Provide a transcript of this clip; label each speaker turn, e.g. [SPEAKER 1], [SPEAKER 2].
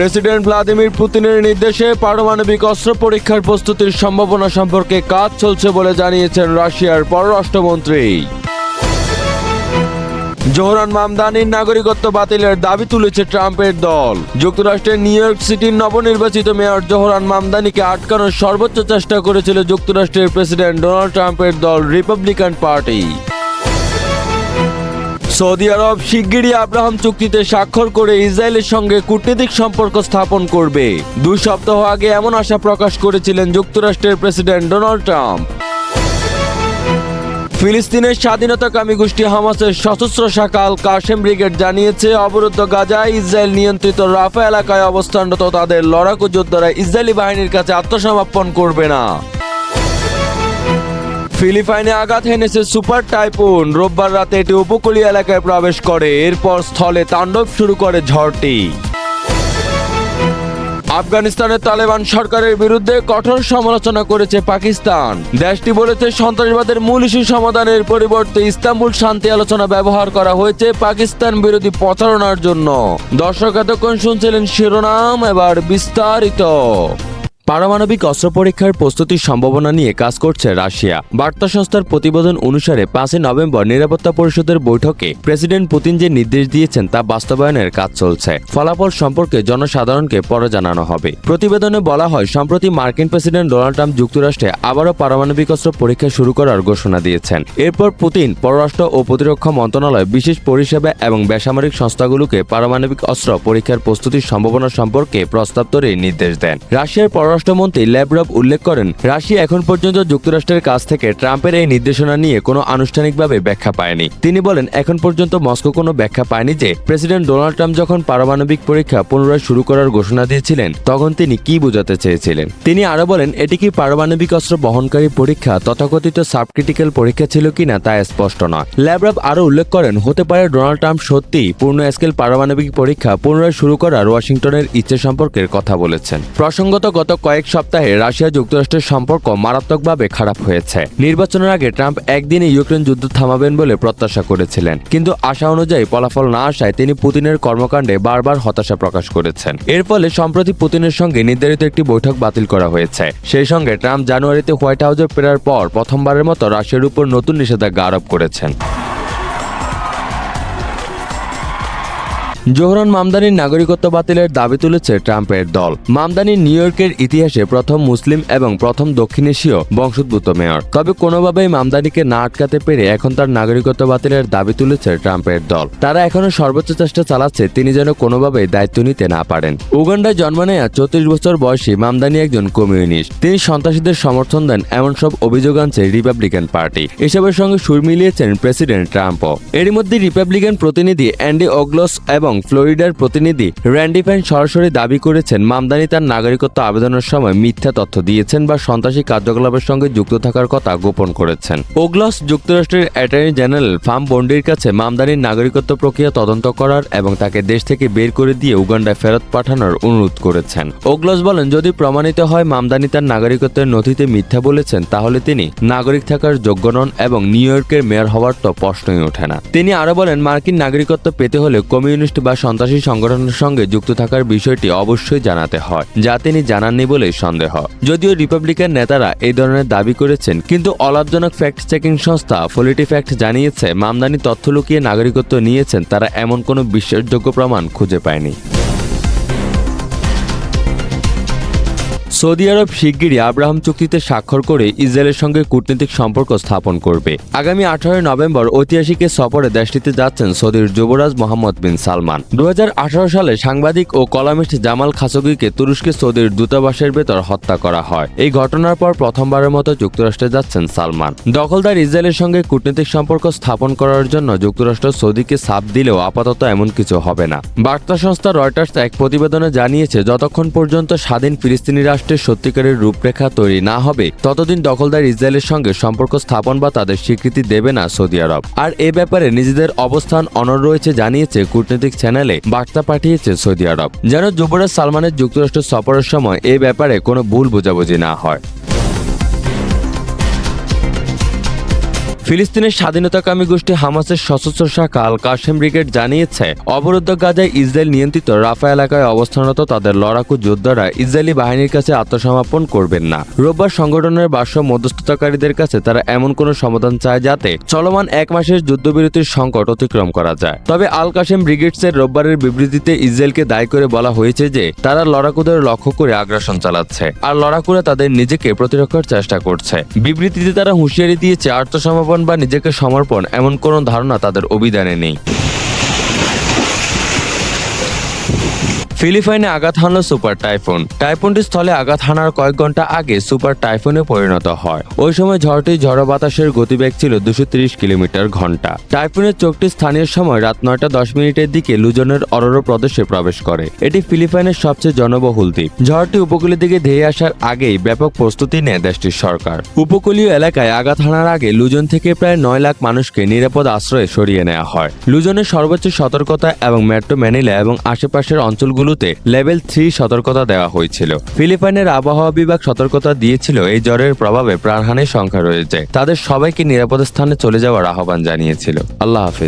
[SPEAKER 1] President Vladimir পুতিনের নির্দেশে পারমাণবিক অস্ত্র পরীক্ষার প্রস্তুতির সম্ভাবনা সম্পর্কে কাজ চলছে বলে জানিয়েছেন রাশিয়ার পররাষ্ট্রমন্ত্রী। জোহরান মামদানির নাগরিকত্ব বাতিলের দাবি তুলেছে ট্রাম্পের দল। যুক্তরাষ্ট্রের নিউ ইয়র্ক সিটির নবনির্বাচিত মেয়র জোহরান মামদানিকে আটকানোর সর্বোচ্চ চেষ্টা করেছিল যুক্তরাষ্ট্রের প্রেসিডেন্ট ডোনাল্ড ট্রাম্পের দল রিপাবলিকান পার্টি। সৌদি আরব শিগগিরই আব্রাহাম চুক্তিতে স্বাক্ষর করে ইসরায়েলের সঙ্গে কূটনৈতিক সম্পর্ক স্থাপন করবে। দুই সপ্তাহ আগে এমন আশা প্রকাশ করেছিলেন যুক্তরাষ্ট্রের প্রেসিডেন্ট ডোনাল্ড ট্রাম্প। ফিলিস্তিনের স্বাধীনতাকামী গোষ্ঠী হামাসের সশস্ত্র শাখা আল কাশেম ব্রিগেড জানিয়েছে, অবরুদ্ধ গাজায় ইসরায়েল নিয়ন্ত্রিত রাফা এলাকায় অবস্থানরত তাদের লড়াকু যোদ্ধারা ইসরায়েলি বাহিনীর কাছে আত্মসমর্পণ করবে না। ফিলিপাইনে আঘাত হেনেছে সুপার টাইপুন রোববার রাতে এটি উপকূলীয় এলাকায় প্রবেশ করে। এরপর স্থলে তাণ্ডব শুরু করে ঝড়টি। আফগানিস্তানের তালেবান সরকারের বিরুদ্ধে কঠোর সমালোচনা করেছে পাকিস্তান। দেশটি বলেছে, সন্ত্রাসবাদের মূল ইস্যু সমাধানের পরিবর্তে ইস্তাম্বুল শান্তি আলোচনা ব্যবহার করা হয়েছে পাকিস্তান বিরোধী প্রচারণার জন্য। দর্শক এতক্ষণ শুনছিলেন শিরোনাম, এবার বিস্তারিত। পারমাণবিক অস্ত্র পরীক্ষার প্রস্তুতির সম্ভাবনা নিয়ে কাজ করছে রাশিয়া। বার্তা সংস্থার প্রতিবেদন অনুসারে পাঁচই নভেম্বর নিরাপত্তা পরিষদের বৈঠকে প্রেসিডেন্ট পুতিন যে নির্দেশ দিয়েছেন তা বাস্তবায়নের কাজ চলছে। ফলাফল সম্পর্কে জনসাধারণকে পরে জানানো হবে। প্রতিবেদনে বলা হয়, সম্প্রতি মার্কিন প্রেসিডেন্ট ডোনাল্ড ট্রাম্প যুক্তরাষ্ট্রে আবারও পারমাণবিক অস্ত্র পরীক্ষা শুরু করার ঘোষণা দিয়েছেন। এরপর পুতিন পররাষ্ট্র ও প্রতিরক্ষা মন্ত্রণালয়, বিশেষ পরিষেবা এবং বেসামরিক সংস্থাগুলোকে পারমাণবিক অস্ত্র পরীক্ষার প্রস্তুতির সম্ভাবনা সম্পর্কে প্রস্তাব তৈরির নির্দেশ দেন। রাশিয়ার পররাষ্ট্রমন্ত্রী ল্যাব্রভ উল্লেখ করেন, রাশিয়া এখন পর্যন্ত যুক্তরাষ্ট্রের কাছ থেকে ট্রাম্পের এই নির্দেশনা নিয়ে কোনো আনুষ্ঠানিকভাবে ব্যাখ্যা পায়নি। তিনি বলেন, এখন পর্যন্ত মস্কো কোনো ব্যাখ্যা পায়নি যে প্রেসিডেন্ট ডোনাল্ড ট্রাম্প যখন পারমাণবিক পরীক্ষা পুনরায় শুরু করার ঘোষণা দিয়েছিলেন, তখন তিনি কি বোঝাতে চেয়েছিলেন? তিনি আরও বলেন, এটি কি পারমাণবিক অস্ত্র বহনকারী পরীক্ষা, তথাকথিত সাবক্রিটিক্যাল পরীক্ষা ছিল কিনা তা স্পষ্ট নয়। ল্যাব্রভ আরও উল্লেখ করেন, হতে পারে ডোনাল্ড ট্রাম্প সত্যিই পূর্ণ স্কেল পারমাণবিক পরীক্ষা পুনরায় শুরু করার ওয়াশিংটনের ইচ্ছে সম্পর্কের কথা বলেছেন। প্রসঙ্গত গত কয়েক সপ্তাহে রাশিয়া যুক্তরাষ্ট্রের সম্পর্ক মারাত্মকভাবে খারাপ হয়েছে। নির্বাচনের আগে ট্রাম্প একদিনে ইউক্রেন যুদ্ধ থামাবেন বলে প্রত্যাশা করেছিলেন। কিন্তু আশা অনুযায়ী ফলাফল না আসায় তিনি পুতিনের কর্মকাণ্ডে বারবার হতাশা প্রকাশ করেছেন। এর ফলে সম্প্রতি পুতিনের সঙ্গে নির্ধারিত একটি বৈঠক বাতিল করা হয়েছে। সেই সঙ্গে ট্রাম্প জানুয়ারিতে হোয়াইট হাউসে ফেরার পর প্রথমবারের মতো রাশিয়ার উপর নতুন নিষেধাজ্ঞা আরোপ করেছেন। জোহরান মামদানির নাগরিকত্ব বাতিলের দাবি তুলেছে ট্রাম্পের দল। মামদানি নিউ ইয়র্কের ইতিহাসে প্রথম মুসলিম এবং প্রথম দক্ষিণ এশীয় বংশোদ্ভূত মেয়র। তবে কোনোভাবেই মামদানিকে না আটকাতে পেরে এখন তার নাগরিকত্ব বাতিলের দাবি তুলেছে ট্রাম্পের দল। তারা এখনও সর্বোচ্চ চেষ্টা চালাচ্ছে তিনি যেন কোনোভাবেই দায়িত্ব নিতে না পারেন। উগান্ডায় জন্ম নেয়া চৌত্রিশ বছর বয়সী মামদানি একজন কমিউনিস্ট। তিনি সন্ত্রাসীদের সমর্থন দেন এমন সব অভিযোগ আনছে রিপাবলিকান পার্টি। এসবের সঙ্গে সুর মিলিয়েছেন প্রেসিডেন্ট ট্রাম্পও। এরই মধ্যে রিপাবলিকান প্রতিনিধি অ্যান্ডি অগ্লস এবং ফ্লোরিডার প্রতিনিধি র্যান্ডি ফ্যান সরাসরি দাবি করেছেন মামদানি তার নাগরিকত্ব আবেদনের সময় মিথ্যা তথ্য দিয়েছেন বা সন্ত্রাসী কার্যকলাপের সঙ্গে যুক্ত থাকার কথা গোপন করেছেন। ওগ্লস যুক্তরাষ্ট্রের অ্যাটর্নি জেনারেল ফার্ম বন্ডির কাছে মামদানির নাগরিকত্ব প্রক্রিয়া তদন্ত করার এবং তাকে দেশ থেকে বের করে দিয়ে উগান্ডায় ফেরত পাঠানোর অনুরোধ করেছেন। ওগ্লস বলেন, যদি প্রমাণিত হয় মামদানি তার নাগরিকত্বের নথিতে মিথ্যা বলেছেন, তাহলে তিনি নাগরিক থাকার যোগ্য নন এবং নিউ ইয়র্কের মেয়র হওয়ার তো প্রশ্নই ওঠে না। তিনি আরও বলেন, মার্কিন নাগরিকত্ব পেতে হলে কমিউনিস্ট বা সন্ত্রাসী সংগঠনের সঙ্গে যুক্ত থাকার বিষয়টি অবশ্যই জানাতে হয়, যা তিনি জানাননি বলেই সন্দেহ। যদিও রিপাবলিকান নেতারা এই ধরনের দাবি করেছেন, কিন্তু অলাভজনক ফ্যাক্ট চেকিং সংস্থা ফলিটি ফ্যাক্ট জানিয়েছে, মামদানি তথ্য লুকিয়ে নাগরিকত্ব নিয়েছেন, তারা এমন কোনো বিশ্বাসযোগ্য প্রমাণ খুঁজে পায়নি। সৌদি আরব শিগগিরই আব্রাহাম চুক্তিতে স্বাক্ষর করে ইসরায়েলের সঙ্গে কূটনৈতিক সম্পর্ক স্থাপন করবে। আগামী আঠারোই নভেম্বর ঐতিহাসিক সফরে দেশটিতে যাচ্ছেন সৌদির যুবরাজ মোহাম্মদ বিন সালমান। দু হাজার আঠারো সালে সাংবাদিক ও কলামিস্ট জামাল খাসোগিকে তুরস্কের সৌদির দূতাবাসের ভেতর হত্যা করা হয়। এই ঘটনার পর প্রথমবারের মতো যুক্তরাষ্ট্রে যাচ্ছেন সালমান। দখলদার ইসরায়েলের সঙ্গে কূটনৈতিক সম্পর্ক স্থাপন করার জন্য যুক্তরাষ্ট্র সৌদিকে সাপ দিলেও আপাতত এমন কিছু হবে না। বার্তা সংস্থা রয়টার্স এক প্রতিবেদনে জানিয়েছে, যতক্ষণ পর্যন্ত স্বাধীন ফিলিস্তিনি রাষ্ট্রের সত্যিকারের রূপরেখা তৈরি না হবে, ততদিন দখলদার ইসরায়েলের সঙ্গে সম্পর্ক স্থাপন বা তাদের স্বীকৃতি দেবে না সৌদি আরব। আর এ ব্যাপারে নিজেদের অবস্থান অনর রয়েছে জানিয়েছে কূটনৈতিক চ্যানেলে বার্তা পাঠিয়েছে সৌদি আরব। যেন যুবরাজ সালমানের যুক্তরাষ্ট্র সফরের সময় এ ব্যাপারে কোনো ভুল বোঝাবুঝি না হয়। ফিলিস্তিনের স্বাধীনতাকামী গোষ্ঠী হামাসের সশস্ত্র শাখা আল কাশেম ব্রিগেড জানিয়েছে, অবরুদ্ধ গাজায় ইসরায়েল নিয়ন্ত্রিত রাফা এলাকায় অবস্থানরত তাদের লড়াকু যোদ্ধারা ইসরায়েলি বাহিনীর কাছে আত্মসমর্পণ করবেন না। রোববার সংগঠনের বাস্য মধ্যস্থতাকারীদের কাছে, তারা এমন কোনো সমাধান চায় যাতে চলমান এক মাসের যুদ্ধবিরতির সংকট অতিক্রম করা যায়। তবে আল কাশেম ব্রিগেডসের রোববারের বিবৃতিতে ইসরায়েলকে দায়ী করে বলা হয়েছে যে, তারা লড়াকুদের লক্ষ্য করে আগ্রাসন চালাচ্ছে, আর লড়াকুরা তাদের নিজেকে প্রতিরক্ষার চেষ্টা করছে। বিবৃতিতে তারা হুঁশিয়ারি দিয়েছে, আত্মসমর্পণ বা নিজেকে সমর্পণ এমন কোনো ধারণা তাদের অভিধানে নেই। ফিলিপাইনে আঘাত হানল সুপার টাইফুন। টাইফুনটি স্থলে আঘাত হানার কয়েক ঘণ্টা আগে সুপার টাইফুনে পরিণত হয়। ওই সময় ঝড়টি ঝড়ো বাতাসের গতিবেগ ছিল দুশো কিলোমিটার ঘণ্টা। টাইফুনের চোখটি স্থানীয় সময় রাত নয়টা দশ মিনিটের দিকে লুজনের অরোরো প্রদেশে প্রবেশ করে। এটি ফিলিপাইনের সবচেয়ে জনবহুল দ্বীপ। ঝড়টি উপকূলের দিকে ধেয়ে আসার আগেই ব্যাপক প্রস্তুতি নেয় দেশটির সরকার। উপকূলীয় এলাকায় আঘাত হানার আগে লুজন থেকে প্রায় নয় লাখ মানুষকে নিরাপদ আশ্রয়ে সরিয়ে নেওয়া হয়। লুজনের সর্বোচ্চ সতর্কতা এবং মেট্রো ম্যানিলা এবং আশেপাশের অঞ্চলগুলোতে লেভেল থ্রি সতর্কতা দেওয়া হয়েছিল। ফিলিপাইনের আবহাওয়া বিভাগ সতর্কতা দিয়েছিল, এই জ্বরের প্রভাবে প্রাণহানির সংখ্যা রয়েছে। তাদের সবাইকে নিরাপদ স্থানে চলে যাওয়ার আহ্বান জানিয়েছিল। আল্লাহ হাফিজ।